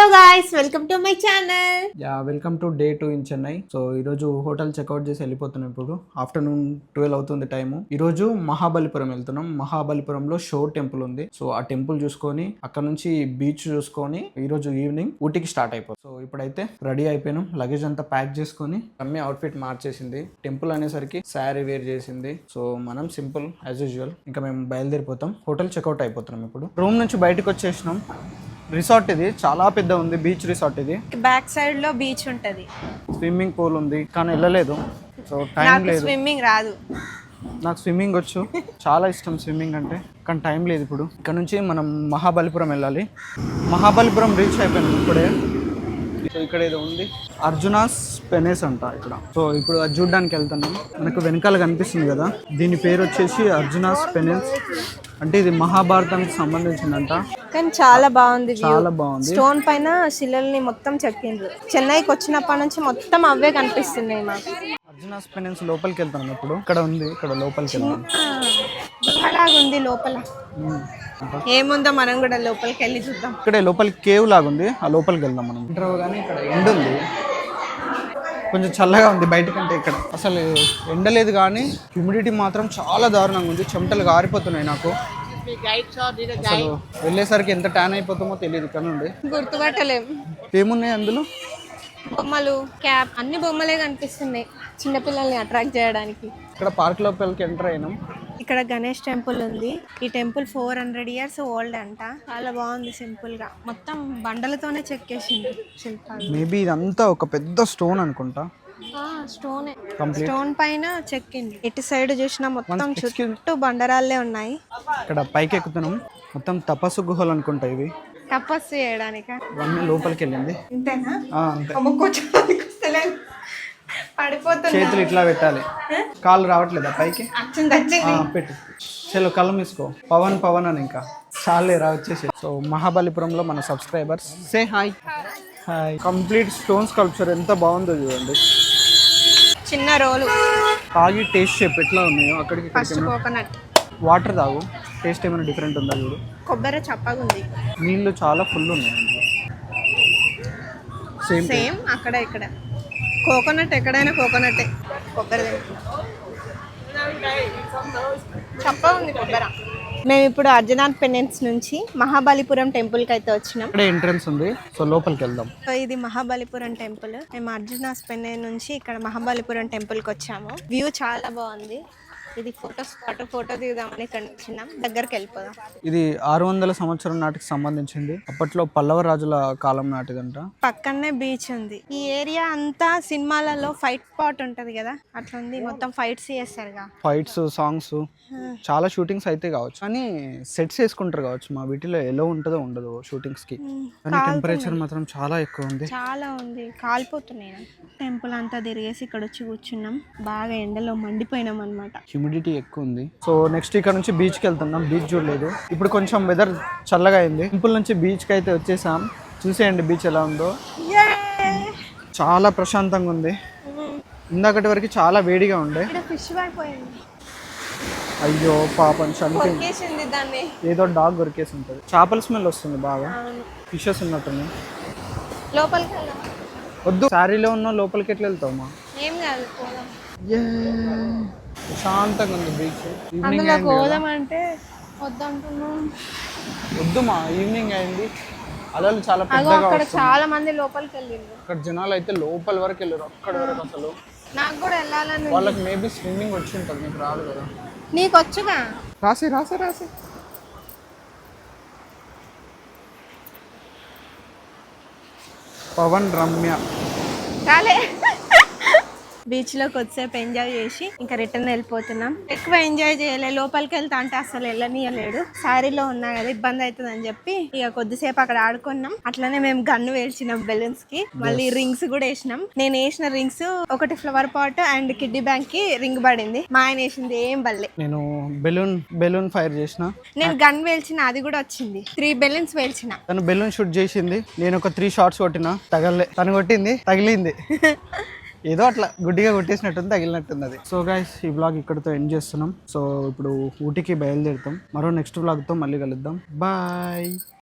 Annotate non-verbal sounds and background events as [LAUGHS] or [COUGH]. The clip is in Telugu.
Hello guys welcome to my channel yeah welcome to day two in Chennai so ఈరోజు హోటల్ చెక్అవుట్ చేసి వెళ్ళిపోతున్నాం ఇప్పుడు. ఆఫ్టర్నూన్ ట్వెల్వ్ అవుతుంది టైము ఈరోజు మహాబలిపురం వెళ్తున్నాం. మహాబలిపురంలో షో టెంపుల్ ఉంది. సో ఆ టెంపుల్ చూసుకొని అక్కడ నుంచి బీచ్ చూసుకొని ఈరోజు ఈవినింగ్ ఊటీకి స్టార్ట్ అయిపోతుంది. సో ఇప్పుడైతే రెడీ అయిపోయినాం. లగేజ్ అంతా ప్యాక్ చేసుకొని రమ్య అవుట్ఫిట్ మార్చేసింది. టెంపుల్ అనేసరికి శారీ వేర్ చేసింది. సో మనం సింపుల్ యాజ్ యూజువల్ ఇంకా మేము బయలుదేరిపోతాం. హోటల్ చెక్అవుట్ అయిపోతున్నాం ఇప్పుడు. రూమ్ నుంచి బయటకు వచ్చేసినాం. రిసార్ట్ ఇది చాలా పెద్ద ఉంది బీచ్ రిసార్ట్ ఇది. బ్యాక్ సైడ్లో బీచ్ ఉంటది. స్విమ్మింగ్ పూల్ ఉంది కానీ వెళ్ళలేదు. సో టైం నాకు లేదు. స్విమ్మింగ్ రాదు. నాకు స్విమ్మింగ్ వచ్చు. చాలా ఇష్టం స్విమ్మింగ్ అంటే కానీ టైం లేదు ఇప్పుడు. ఇక్కడ నుంచి మనం మహాబలిపురం వెళ్ళాలి. మహాబలిపురం రీచ్ అయిపోయినాం ఇప్పుడే. సో ఇక్కడ ఏదో ఉంది. అర్జునాస్ పెనేస్ అంట ఇక్కడ. సో ఇప్పుడు అది చూడడానికి వెళ్తున్నాం. మనకు వెనకాల కనిపిస్తుంది కదా. దీని పేరు వచ్చేసి అర్జునాస్ పెనేస్. అంటే ఇది మహాభారతానికి సంబంధించిందంట. కానీ చాలా బాగుంది చాలా బాగుంది. స్టోన్ పైన శిలల్ని మొత్తం చెక్కిండ్రు. చెన్నైకి వచ్చినప్పటి నుంచి మొత్తం అవే కనిపిస్తున్నాయి మాకు. అర్జునాస్ పెనేస్ లోపలికి వెళ్తున్నాం ఇప్పుడు. ఇక్కడ ఉంది ఇక్కడ లోపలికి ఉంది లోపల. ఏముందో మనం కూడా లోపలికి వెళ్ళి చూద్దాం. ఇక్కడే లోపలికి కేవ్ లాగా ఉంది ఆ లోపలికి వెళ్దాం మనం. ఎంటర్ కానీ ఇక్కడ ఎండ ఉంది కొంచెం చల్లగా ఉంది బయట కంటే ఇక్కడ. అసలు ఎండ లేదు కానీ హ్యూమిడిటీ మాత్రం చాలా దారుణంగా ఉంది. చెమటలు గారిపోతున్నాయి నాకు. అసలు వెళ్ళేసరికి ఎంత ట్యాన్ అయిపోతామో తెలియదు ఇక్కడ నుండి గుర్తుపట్టలేం. ఏమున్నాయి అందులో? బొమ్మలు క్యాప్ అన్ని బొమ్మలే కనిపిస్తున్నాయి. చిన్నపిల్లల్ని అట్రాక్ట్ చేయడానికి. ఇక్కడ పార్క్ లోపలికి ఎంటర్ అయినాం. ఇక్కడ గణేష్ టెంపుల్ ఉంది. ఈ temple four hundred years old అంట. చాలా బాగుంది సింపుల్గా. మొత్తం బండలతోనే చెక్కేసింది శిల్పాలు. మేబీ ఇదంతా ఒక పెద్ద స్టోన్ అనుకుంటా. స్టోన్. స్టోన్ పైన చెక్కింది ఇటు సైడ్ చూసినా మొత్తం చుట్టూ బండరాళ్ళే ఉన్నాయి. ఇక్కడ పైకి ఎక్కుతున్నాం. మొత్తం తపస్సు గుహలు అనుకుంటా ఇవి. తపస్సు చేయడానిక? లోపలికి వెళ్ళింది. ఇంతేనా? ఆ, అంతే. పడిపోతుంది చేతులు ఇట్లా పెట్టాలి. కాళ్ళు రావట్లేదా పైకి? ఆ, పెట్టు. చలో కళ్ళు మూసుకో. పవన్ పవన్ అని ఇంకా. చాలే రా వచ్చేసి. సో మహాబలిపురంలో మన subscribers. Say hi hi complete stone sculpture ఎంత బాగుందో చూడండి. చిన్న రోలు. తాగి టేస్ట్ చెప్పు ఎట్లా ఉన్నాయో అక్కడికి ఫస్ట్ కోకోనట్. వాటర్ తాగు. టేస్ట్ ఏమైనా డిఫరెంట్ ఉందా చూడు. కొబ్బరి చప్పగా ఉంది నీళ్ళు చాలా ఫుల్ ఉన్నాయి సేమ్ సేమ్ అక్కడ ఇక్కడ. కోకోనట్ ఎక్కడైనా కోకోనటే. కొబ్బరి చప్పగా ఉంది కొబ్బరి. మేము ఇప్పుడు అర్జునాథ్ పెండెన్స్ నుంచి మహాబలిపురం టెంపుల్కి అయితే వచ్చినాం. ఇక్కడే ఎంట్రన్స్ ఉంది. సో లోపలికి వెళ్దాం. సో ఇది మహాబలిపురం టెంపుల్ మేము అర్జునాథ్ పెండెన్ నుంచి ఇక్కడ మహాబలిపురం టెంపుల్కి వచ్చాము. వ్యూ చాలా బాగుంది. ఇది ఫోటో స్పాట్ ఫోటో దిగుదామని ఇక్కడ వచ్చినాం దగ్గరికి వెళ్ళిపోదాం. ఇది ఆరు వందల సంవత్సరం నాటికి సంబంధించింది. అప్పట్లో పల్లవ రాజుల కాలం నాటిదంట. పక్కనే బీచ్ ఉంది. ఈ ఏరియా అంతా సినిమాలలో ఫైట్ స్పాట్ ఉంటది కదా? అట్లా ఉంది. మొత్తం ఫైట్స్ చేస్తారుగా. ఫైట్స్ సాంగ్స్ చాలా షూటింగ్స్ అయితే కావచ్చు. కానీ సెట్స్ వేసుకుంటారు కావచ్చు. మా వీటిలో ఎలా ఉంటుందో ఉండదు షూటింగ్స్కి. కానీ టెంపరేచర్ మాత్రం చాలా ఎక్కువ ఉంది. చాలా ఉంది. కాలిపోతున్నాయి. టెంపుల్ అంతా తిరిగేసి ఇక్కడ వచ్చి కూర్చున్నాం. బాగా ఎండలో మండిపోయినాం అనమాట హ్యూమిడిటీ ఎక్కువ ఉంది. సో నెక్స్ట్ ఇక్కడ నుంచి బీచ్కి వెళ్తున్నాం. బీచ్ చూడలేదు. ఇప్పుడు కొంచెం వెదర్ చల్లగా అయింది. టెంపుల్ నుంచి బీచ్కి అయితే వచ్చేసాం. చూసేయండి బీచ్ ఎలా ఉందో. చాలా ప్రశాంతంగా ఉంది. ఇందాకటి వరకు చాలా వేడిగా ఉండే. ఇక్కడ ఫిష్ పడిపోయింది అయ్యో పాపం చనిపోయింది ఏదో డాగ్ దొరికేసి ఉంటుంది చేపల స్మెల్ వస్తుంది బాగా. అవును. ఫిషెస్ ఉన్నట్టుంది వద్దు. శారీలో ఉన్న లోపలికి ఎట్లా వెళ్తావు మా ఏం కాదు పోదాం. ప్రశాంతంగా ఉంది బీచ్. అందులో అయింది కదా. పోదాం అంటే వద్దంటున్నాం. వద్దు మా ఈవినింగ్ అయింది. అలలు చాలా పెద్దగా అక్కడ చాలా మంది లోపలికి వెళ్ళిండ్రు. అక్కడ జనాలు అయితే లోపల వరకు వెళ్ళారు అక్కడ వరకు అసలు. నాకు కూడా వెళ్ళాలని. వాళ్ళకి మేబీ స్విమ్మింగ్ వచ్చి ఉంటుంది మీకు రాదు కదా. నీకు వచ్చుగా రాసి రాసి రాసి. పవన్ రమ్య. రాలే. బీచ్లో కొద్దిసేపు ఎంజాయ్ చేసి ఇంకా రిటర్న్ వెళ్ళిపోతున్నాం. ఎక్కువ ఎంజాయ్ చేయలే. లోపలికి వెళ్తా అంటే అసలు వెళ్ళనీయలేడు శారీలో ఉన్నా కదా ఇబ్బంది అవుతుంది అని చెప్పి ఇక కొద్దిసేపు అక్కడ ఆడుకున్నాం. అట్లనే మేము గన్ను వేల్చినాం బెలూన్స్కి. మళ్ళీ రింగ్స్ కూడా వేసినాం. నేను వేసిన రింగ్స్ ఒకటి ఫ్లవర్ పాట్ అండ్ కిడ్డీ బ్యాంక్కి రింగ్ పడింది. మా ఆయన వేసింది ఏం బల్లే నేను బెలూన్ బెలూన్ ఫైర్ చేసిన. నేను గన్ వేల్చిన అది కూడా వచ్చింది. త్రీ బెలూన్స్ వేల్చిన. తను బెలూన్ షూట్ చేసింది. నేను ఒక త్రీ షార్ట్స్ కొట్టిన. తగలే తను కొట్టింది తగిలింది. [LAUGHS] ఏదో అట్లా గుడ్డిగా కొట్టేసినట్టుంది తగిలినట్టుంది అది. సో గైస్ ఈ బ్లాగ్ ఇక్కడితో ఎండ్ చేస్తున్నాం. సో ఇప్పుడు ఊటీకి బయలుదేరుతాం. మరో నెక్స్ట్ బ్లాగ్తో మళ్ళీ కలుద్దాం. బాయ్